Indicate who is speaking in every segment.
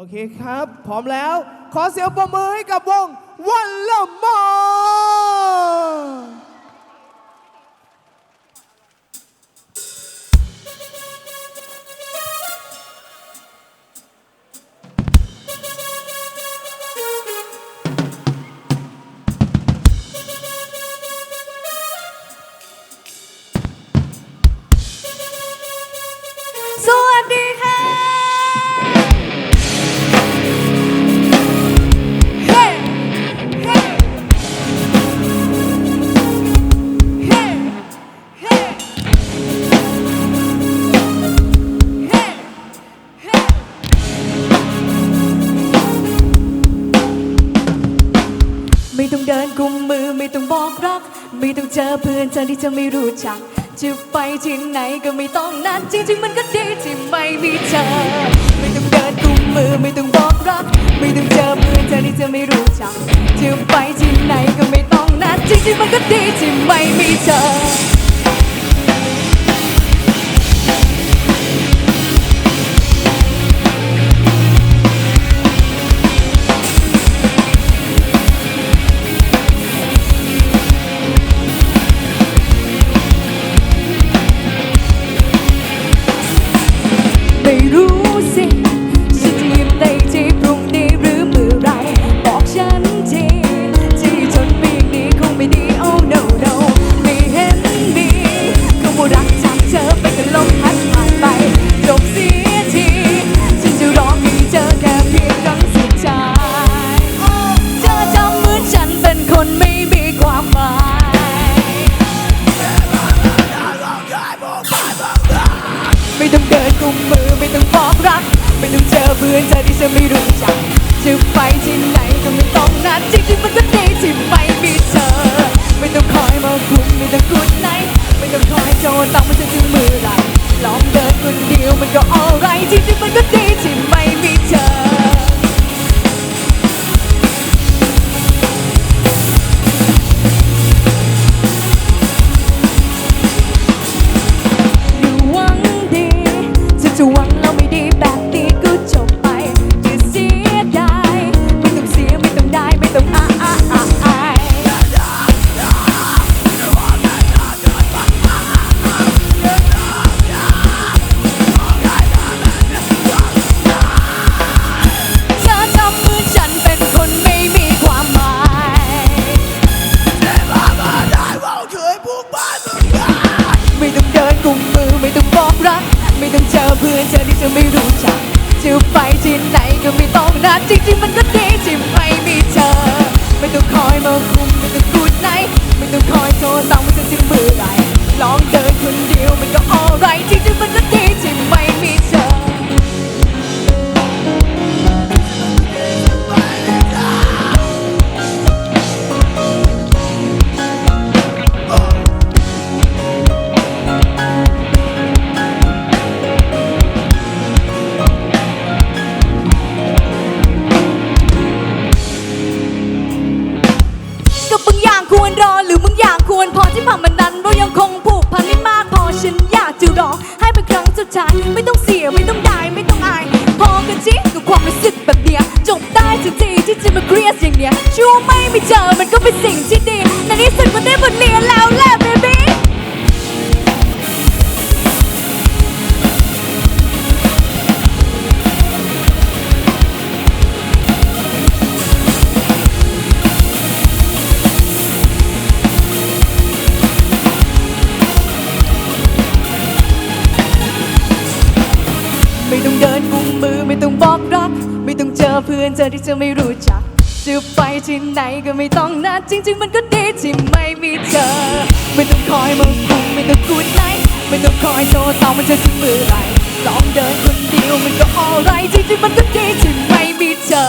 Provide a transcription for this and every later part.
Speaker 1: โอเคครับ พร้อมแล้ว ขอเสียงปรบมือให้กับวงวันละมอ
Speaker 2: ดินกุมมือไม่ต้องบอกรัก ไม่ต้องเจอเพื่อนเธอที่จะไม่รู้จัก จะไปที่ไหนก็ไม่ต้องนัดจริงๆมันก็ดีที่ไม่มีเธอ ไม่ต้องเดินกุมมือไม่ต้องบอกรัก ไม่ต้องเจอเพื่อนเธอที่จะไม่รู้จัก จะไปที่ไหนก็ไม่ต้องนัดจริงๆมันก็ดีที่ไม่มีเธอ ความหมายไม่ต้องเดินกุมมือไม่ต้องบอกรัก ไม่ต้องเจอเพื่อนเธอที่จะไม่รู้จักจะไปที่ไหนก็ไม่ต้องนัดจริงๆมันก็ดีที่ไม่มีเธอ ไม่ต้องคอยมาคุมไม่ต้องกุดไหนไม่ต้องคอยโทรตามมันจะถึงมือไหรลองเดินคนเดียวมันก็ alright จริงๆมันก็ดีที่ไม่มีเธอ ไม่ต้องจริงๆมันก็ดีที่ไม่มีเธอ ไม่ต้องคอยมาคุมไม่ต้องกูดไหน ไม่ต้องคอยโทรตามว่าจะถึงเมื่อไหรลองเดินคนเดียวมันก็ alright จริงๆมันก็ดี ให้เป็นครั้งสุดท้ายไม่ต้องเสียไม่ต้องได้ไม่ต้องอาย พอกันจริกับความรู้สึกแบบเนี้ยจบได้สันทีที่จะมาเครียดอย่างเนี้ยชัวไม่ไม่เจอมันก็เป็นสิ่งที่ดีในที่สุดก็ได้บทเรียนแล้วแหละ ไม่ต้องเดินกุมมือไม่ต้องบอกรัก ไม่ต้องเจอเพื่อนเจอที่เธอไม่รู้จักจะไปที่ไหนก็ไม่ต้องนัดจริง ๆ มันก็ดีที่ไม่มีเธอ ไม่ต้องคอยมาคุมไม่ต้องกูดไลนไม่ต้องคอยโทรตามมันจะถึงมือไหรลองเดินคนเดียวมันก็ alright จริงๆมันก็ดีที่ไม่มีเธอ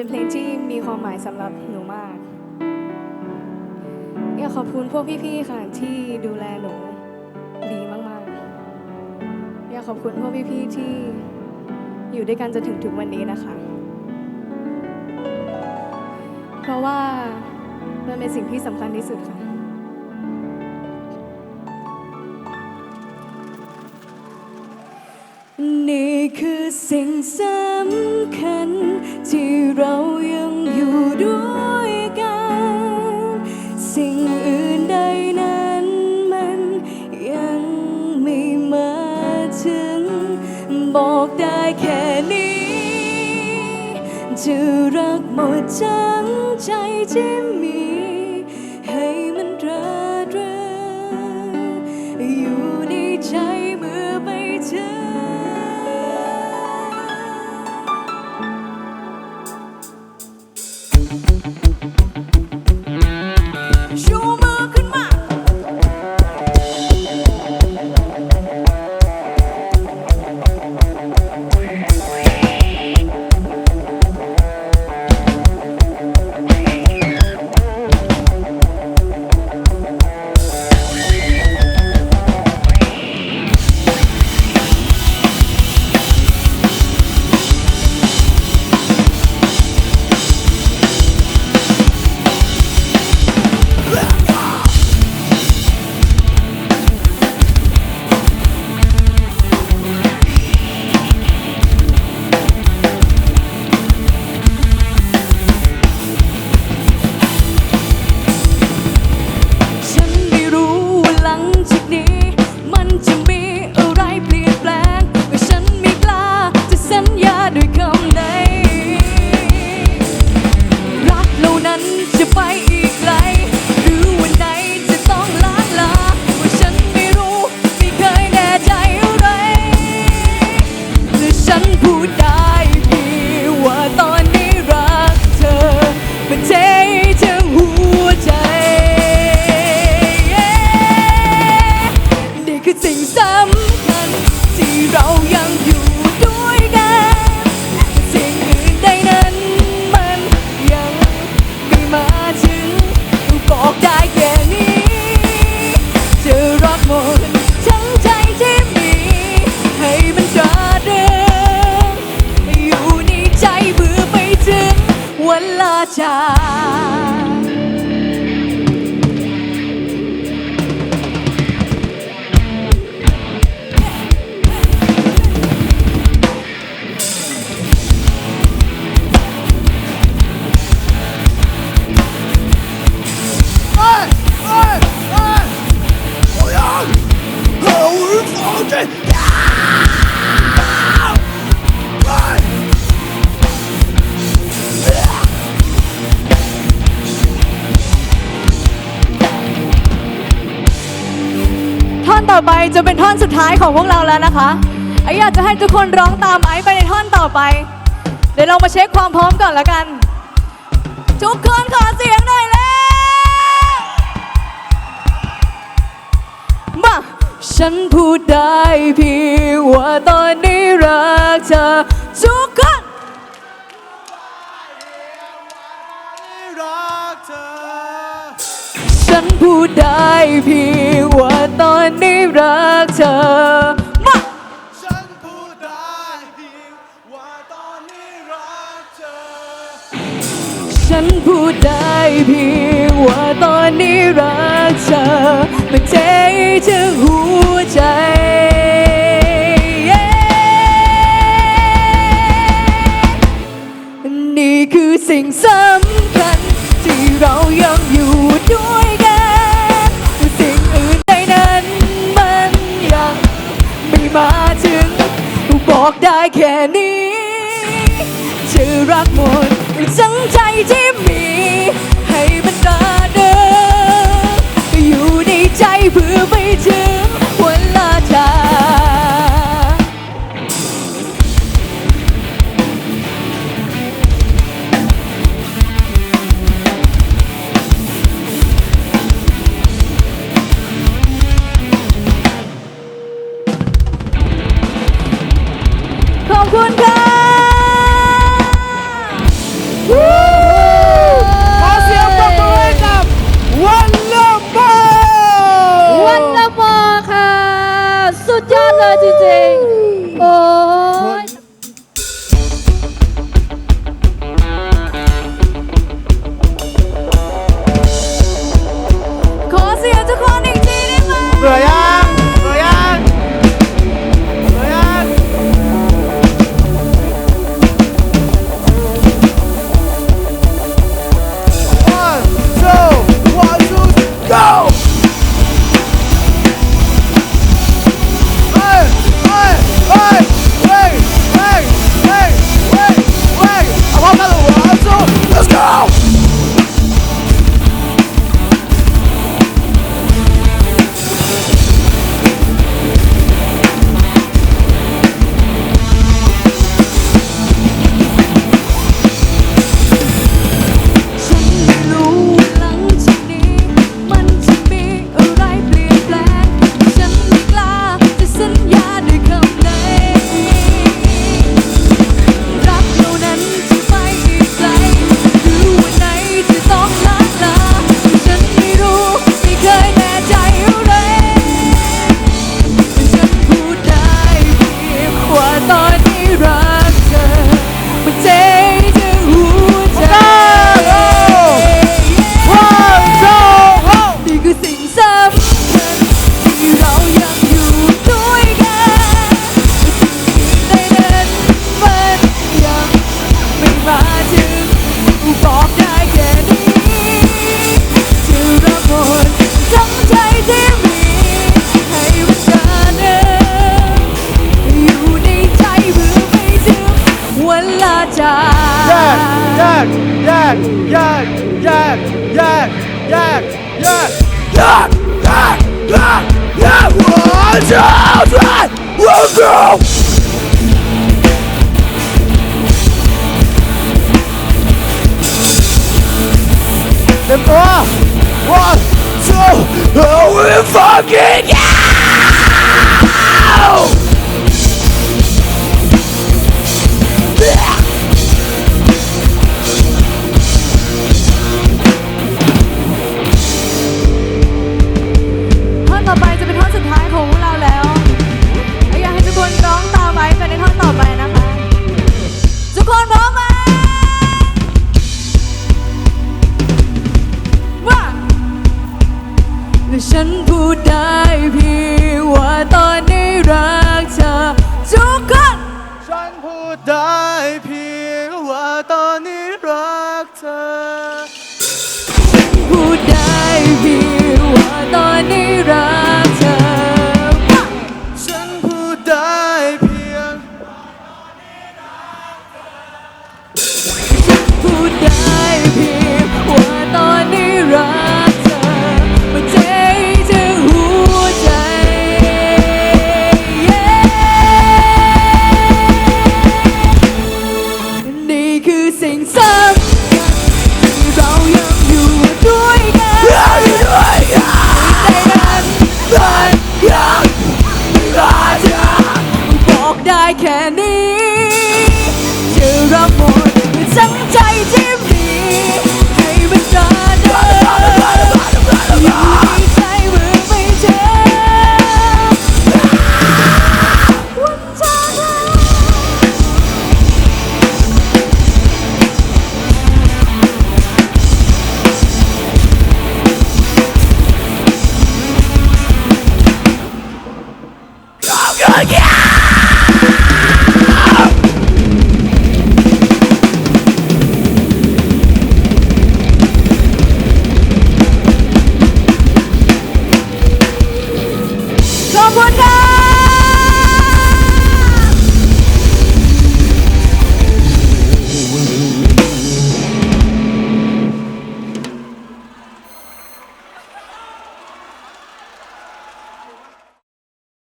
Speaker 2: เป็นเพลงที่มีความหมายสำหรับหนูมาก อยากขอบคุณพวกพี่ๆค่ะที่ดูแลหนูดีมากๆ อยากขอบคุณพวกพี่ๆที่อยู่ด้วยกันจนถึงถึงวันนี้นะคะ เพราะว่ามันเป็นสิ่งที่สำคัญที่สุดค่ะ สิ่งสำคัญ ที่เรายังอยู่ด้วยกัน สิ่งอื่นใดนั้นมันยังไม่มาถึง บอกได้แค่นี้ จะรักหมดทั้งใจที่ วันล อนต่อไปจะเป็นท่อนสุดท้ายของพวกเราแล้วนะคะไออยากจะให้ทุกคนร้องตามไอซ์ไปในท่อนต่อไป เดี๋ยวเรามาเช็คความพร้อมก่อนล้วกัน ทุกคนขอเสียงหน่อยแล้วมาฉันพูดได้เพียงว่าตอนนี้รักเธอทุกคน
Speaker 1: รักเธอ
Speaker 2: นพูดได้เพียงว่าตอนนี้รักเธอมา
Speaker 1: ฉันพูดได้เพียงว่าตอนนี้รักเธอ
Speaker 2: ฉันพูดได้เพียงว่าตอนนี้รักเธอมันเทถึงหัวใจนี่คือสิ่งสำ บอกได้แค่นี้จะรักหมดทั้งใจที่มี ให้มันตาเดิมอยู่ในใจเพื่อไป
Speaker 1: ยกแยกหัวใจหัวใจเต็มตัว one two oh we fucking yeah
Speaker 2: ฉันพูดได้เพียงว่าตอนนี้รักเธอทุกคน
Speaker 1: ฉันพูดได้เพียงว่าตอนนี้รักเธอ
Speaker 2: พูดได้เพียงว่าตอนนี้รักเธอ
Speaker 1: ฉันพูดได้เพียง
Speaker 2: พูดได้เพียงว่าตอนนี้รัก